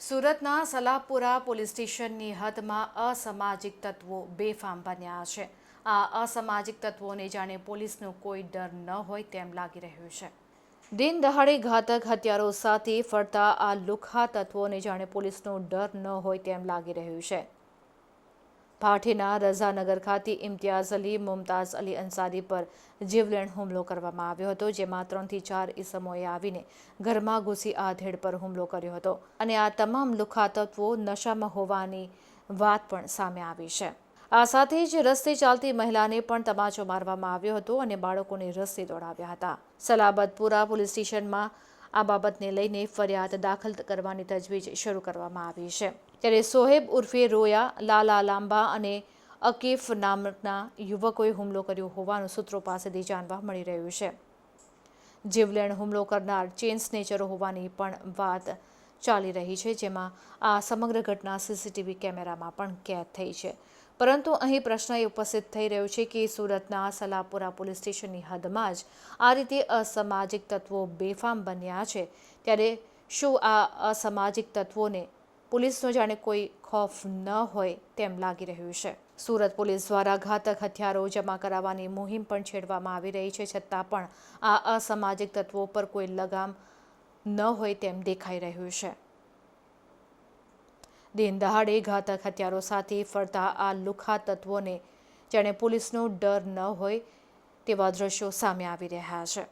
સુરતના સલાહપુરા પોલીસ સ્ટેશનની હદમાં અસામાજિક તત્વો બેફામ બન્યા છે. આ અસામાજિક તત્વોને જાણે પોલીસનો કોઈ ડર ન હોય તેમ લાગી રહ્યું છે. દિન દહાડે ઘાતક હથિયારો સાથે ફરતા આ લુખ્ખા તત્વોને જાણે પોલીસનો ડર ન હોય તેમ લાગી રહ્યું છે. ભાટીના રઝાનગર ખાતે ઇમ્તિયાઝ અલી, મુમતાઝ અલી અંસારી પર જીવલેણ હુમલો કરવામાં આવ્યો હતો, જેમાં ત્રણથી ચાર ઈસમોએ આવીને ઘરમાં ઘૂસી આધેડ પર હુમલો કર્યો હતો. અને આ તમામ તત્વો નશામાં હોવાની વાત પણ સામે આવી છે. આ સાથે જ રસ્તે ચાલતી મહિલાને પણ તમાચો મારવામાં આવ્યો હતો અને બાળકોને રસ્તે દોડાવ્યા હતા. સલાબતપુરા પોલીસ સ્ટેશનમાં આ બાબતને લઈને ફરિયાદ દાખલ કરવાની તજવીજ શરૂ કરવામાં આવી છે. ત્યારે સોહેબ ઉર્ફે રોયા, લાલા લાંબા અને અકીફ નામના યુવકોએ હુમલો કર્યો હોવાનું સૂત્રો પાસેથી જાણવા મળી રહ્યું છે. જીવલેણ હુમલો કરનાર ચેન સ્નેચરો હોવાની પણ વાત ચાલી રહી છે, જેમાં આ સમગ્ર ઘટના સીસીટીવી કેમેરામાં પણ કેદ થઈ છે. પરંતુ અહીં પ્રશ્ન એ ઉપસ્થિત થઈ રહ્યો છે કે સુરતના સલાપુરા પોલીસ સ્ટેશનની હદમાં જ આ રીતે અસામાજિક તત્વો બેફામ બન્યા છે. ત્યારે શું આ અસામાજિક તત્વોને પોલીસનો જાણે કોઈ ખોફ ન હોય તેમ લાગી રહ્યું છે? સુરત પોલીસ દ્વારા ઘાતક હથિયારો જમા કરાવવાની મુહિમ પણ છેડવામાં આવી રહી છે, છતાં પણ આ અસામાજિક તત્વો પર કોઈ લગામ ન હોય તેમ દેખાઈ રહ્યું છે. દિન દહાડે ઘાતક હથિયારો સાથે ફરતા આ લુખા તત્વોને જેણે પોલીસનો ડર ન હોય તેવા દ્રશ્યો સામે આવી રહ્યા છે.